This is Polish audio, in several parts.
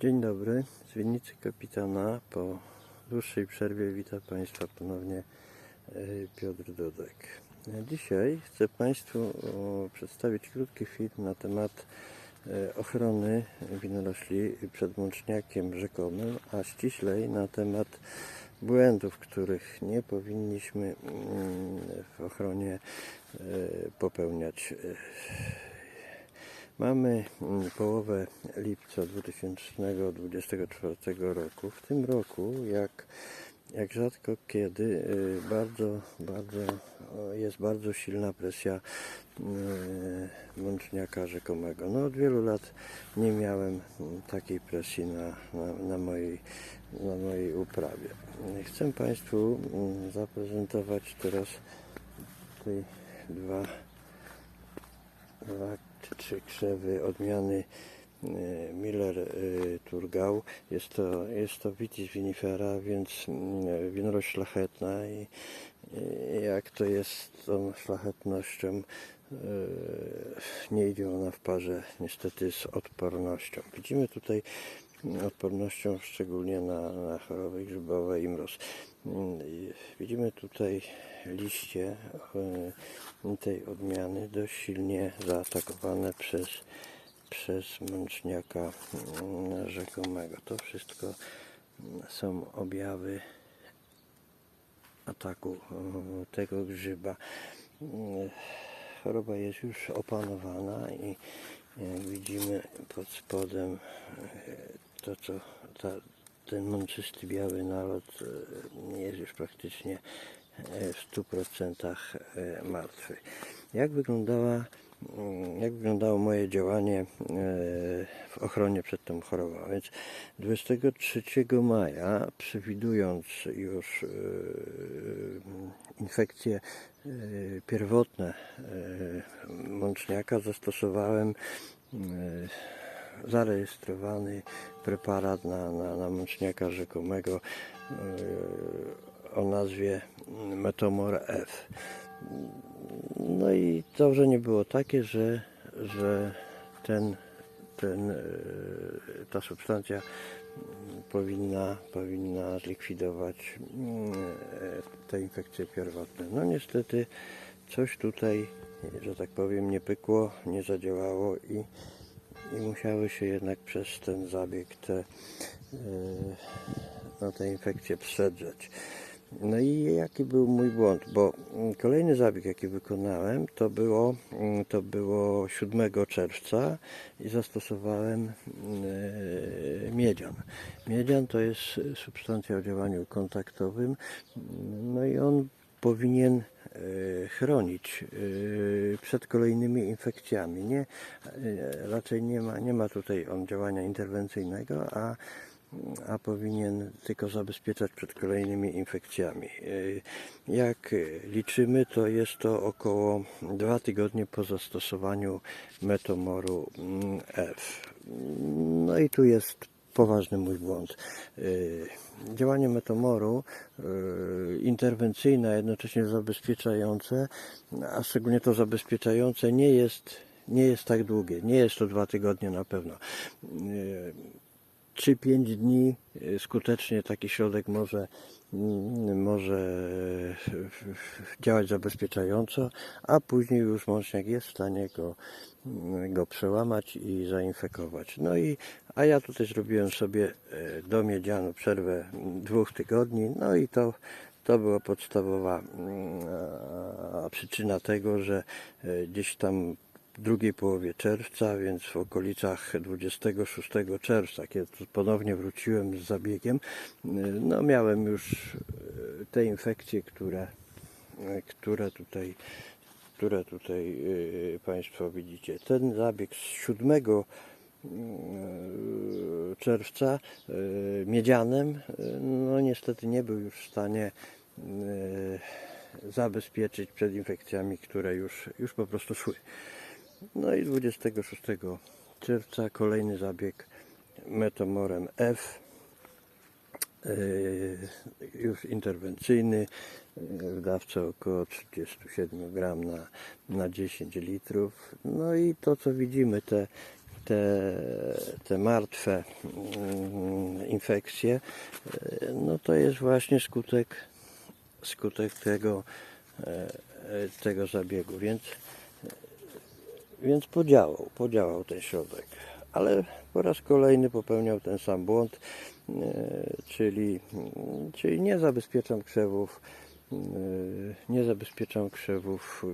Dzień dobry, z winnicy kapitana. Po dłuższej przerwie witam Państwa ponownie e, Piotr Dudek. Dzisiaj chcę Państwu przedstawić krótki film na temat e, ochrony winorośli przed mączniakiem rzekomym, a ściślej na temat błędów, których nie powinniśmy mm, w ochronie e, popełniać. Mamy mm, połowę lipca 2024 roku. W tym roku, jak, jak rzadko kiedy, y, bardzo, bardzo, jest bardzo silna presja y, mączniaka rzekomego. No, od wielu lat nie miałem mm, takiej presji na, na, na, mojej, na mojej uprawie. Chcę Państwu mm, zaprezentować teraz tutaj dwa dwa czy krzewy odmiany e, Miller e, Turgau. Jest to, jest to Vitis vinifera, więc mm, winorość szlachetna i i jak to jest z tą szlachetnością, e, nie idzie ona w parze niestety z odpornością. Widzimy tutaj odpornością szczególnie na, na choroby grzybowe i mróz. Widzimy tutaj liście e, tej odmiany dość silnie zaatakowane przez, przez mączniaka mm, rzekomego. To wszystko są objawy ataku e, tego grzyba. Mm, Choroba jest już opanowana i widzimy pod spodem e, to co ta, ten mączysty biały nalot e, jest już praktycznie e, w 100% e, martwy. Jak wyglądała mm, jak wyglądało moje działanie w ochronie przed tą chorobą. Więc 23 maja, przewidując już infekcje pierwotne mączniaka, zastosowałem zarejestrowany preparat na, na, na mączniaka rzekomego e, o nazwie Metomor F. No i założenie było takie, że, że ten, ten, e, ta substancja powinna, powinna zlikwidować e, te infekcje pierwotne. No niestety coś tutaj, że tak powiem, nie pykło, nie zadziałało i, i musiały się jednak przez ten zabieg te, no, te infekcje przedrzeć. No i jaki był mój błąd? Bo mm, kolejny zabieg, jaki wykonałem, to było, mm, to było 7 czerwca i zastosowałem e, miedzian. Miedzian to jest substancja o działaniu kontaktowym, no i on powinien chronić e, przed kolejnymi infekcjami. Nie, e, raczej nie ma, nie ma tutaj on działania interwencyjnego, a a powinien tylko zabezpieczać przed kolejnymi infekcjami. Y, Jak liczymy, to jest to około dwa tygodnie po zastosowaniu metomoru mm, F. No i tu jest poważny mój błąd. Y, Działanie metomoru y, interwencyjne, a jednocześnie zabezpieczające, a szczególnie to zabezpieczające nie jest, nie jest tak długie. Nie jest to dwa tygodnie na pewno. Y, 3-5 dni y, skutecznie taki środek może, mm, może e, działać zabezpieczająco, a później już mączniak jest w stanie go, mm, go przełamać i zainfekować. No i, a ja tutaj zrobiłem sobie e, do miedzianu przerwę mm, dwóch tygodni, no i to to była podstawowa przyczyna tego, że e, gdzieś tam drugiej połowie czerwca, więc w okolicach 26 czerwca, kiedy ponownie wróciłem z zabiegiem, no miałem już e, te infekcje, które, e, które tutaj które tutaj e, Państwo widzicie. Ten zabieg z 7 mm, czerwca miedzianem, no niestety nie był już w stanie zabezpieczyć przed infekcjami, które już, już po prostu szły. No i 26 czerwca kolejny zabieg metomorem F. Yy, już interwencyjny yy, w dawce około 37 gram na, na 10 litrów. No i to co widzimy, te, te, te martwe mm, infekcje, no to jest właśnie skutek, skutek tego, tego zabiegu, więc, więc podziałał, podziałał ten środek. Ale po raz kolejny popełniał ten sam błąd, e, czyli, czyli nie zabezpieczam krzewów, e, nie zabezpieczam krzewów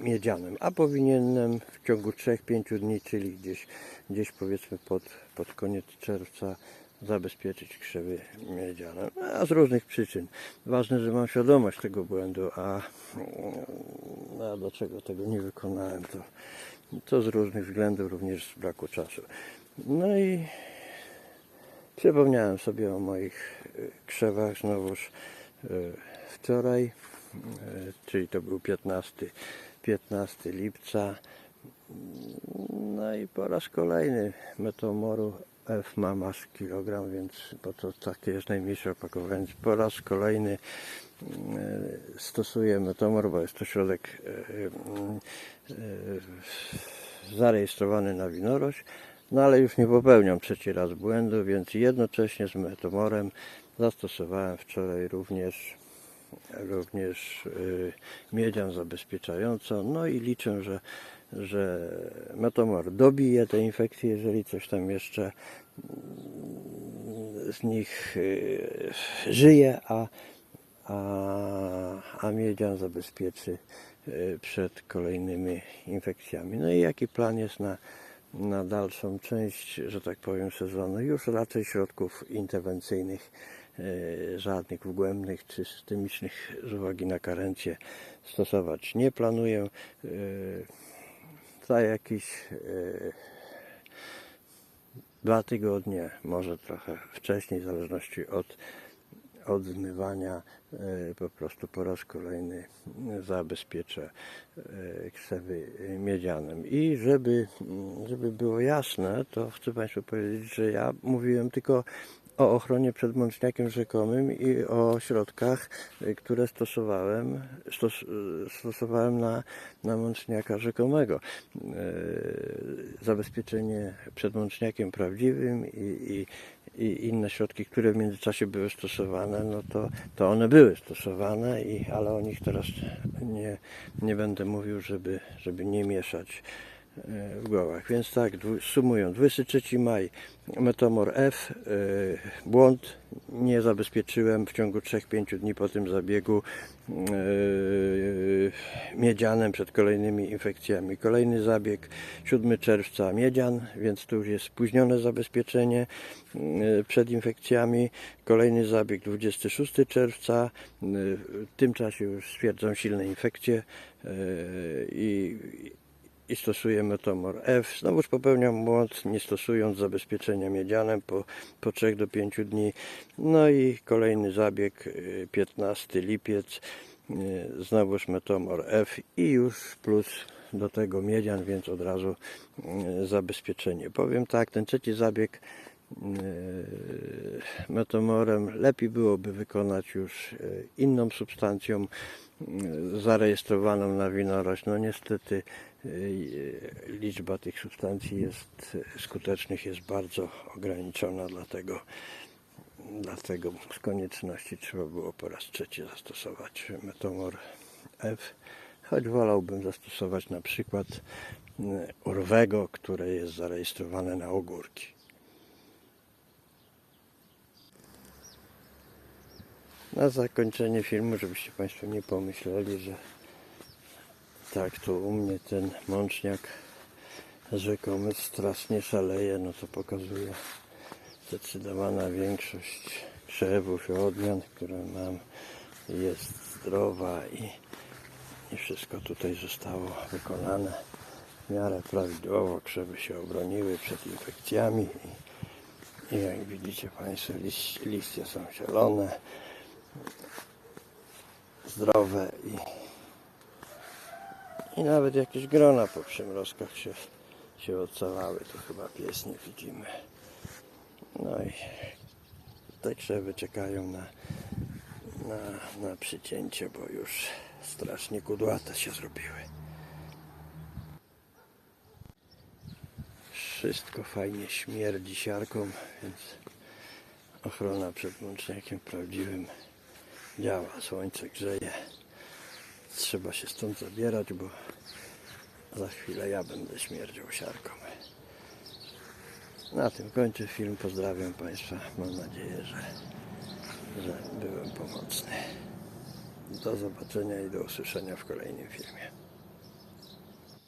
miedzianem, a powinienem w ciągu 3-5 dni, czyli gdzieś, gdzieś powiedzmy pod, pod koniec czerwca zabezpieczyć krzewy miedziane, a z różnych przyczyn. Ważne, że mam świadomość tego błędu, a, a dlaczego tego nie wykonałem, to, to z różnych względów, również z braku czasu. No i przypomniałem sobie o moich y, krzewach znowuż y, wczoraj, y, czyli to był 15, 15 lipca. No i po raz kolejny metomoru F ma masz kilogram, więc bo to takie jest najmniejsze opakowanie. Więc Po raz kolejny e, stosuję metomor, bo jest to środek e, e, zarejestrowany na winorość. No ale już nie popełniam trzeci raz błędu, więc jednocześnie z metomorem zastosowałem wczoraj również również miedzian zabezpieczającą. No i liczę, że, że metomor dobije te infekcje, jeżeli coś tam jeszcze mm, z nich y, żyje, a, a, a miedzian zabezpieczy y, przed kolejnymi infekcjami. No i jaki plan jest na, na dalszą część, że tak powiem, sezonu? Już raczej środków interwencyjnych e, żadnych wgłębnych czy systemicznych z uwagi na karencję stosować nie planuję. Za jakieś e, dwa tygodnie, może trochę wcześniej, w zależności od, od zmywania, e, po prostu po raz kolejny zabezpieczę e, krzewy miedzianem. I żeby, żeby było jasne, to chcę Państwu powiedzieć, że ja mówiłem tylko o ochronie przed mączniakiem rzekomym i o środkach, y, które stosowałem, stos, y, stosowałem na, na mączniaka rzekomego. Yy, Zabezpieczenie przed mączniakiem prawdziwym i, i, i inne środki, które w międzyczasie były stosowane, no to, to one były stosowane, i, ale o nich teraz nie, nie będę mówił, żeby, żeby nie mieszać w głowach. Więc tak, sumując, 23 maj Metomor F, e, błąd, nie zabezpieczyłem w ciągu 3-5 dni po tym zabiegu e, miedzianem przed kolejnymi infekcjami. Kolejny zabieg 7 czerwca miedzian, więc tu już jest spóźnione zabezpieczenie e, przed infekcjami. Kolejny zabieg 26 czerwca, e, w tym czasie już stwierdzam silne infekcje e, i i stosuję metomor F. Znowuż popełniam błąd, nie stosując zabezpieczenia miedzianem po, po 3 do 5 dni. No i kolejny zabieg, y, 15 lipiec, y, znowuż metomor F i już plus do tego miedzian, więc od razu y, zabezpieczenie. Powiem tak, ten trzeci zabieg y, metomorem lepiej byłoby wykonać już y, inną substancją y, zarejestrowaną na winorość. No niestety y, liczba tych substancji jest skutecznych jest bardzo ograniczona, dlatego dlatego z konieczności trzeba było po raz trzeci zastosować metomor F, choć wolałbym zastosować na przykład y, urwego, które jest zarejestrowane na ogórki. Na zakończenie filmu, żebyście Państwo nie pomyśleli, że tak to u mnie ten mączniak rzekomy strasznie szaleje, no to pokazuje zdecydowana większość krzewów i odmian, które mam jest zdrowa i, i wszystko tutaj zostało wykonane w miarę prawidłowo. Krzewy się obroniły przed infekcjami i, i jak widzicie Państwo liś, liście są zielone, zdrowe i, i nawet jakieś grona po przymrozkach się, się ocalały. To chyba pies nie widzimy. No i te krzewy czekają na, na, na przycięcie, bo już strasznie kudłate się zrobiły. Wszystko fajnie śmierdzi siarką, więc ochrona przed mączniakiem prawdziwym działa. Słońce grzeje. Trzeba się stąd zabierać, bo za chwilę ja będę śmierdział siarką. Na tym kończę film. Pozdrawiam Państwa. Mam nadzieję, że, że byłem pomocny. Do zobaczenia i do usłyszenia w kolejnym filmie.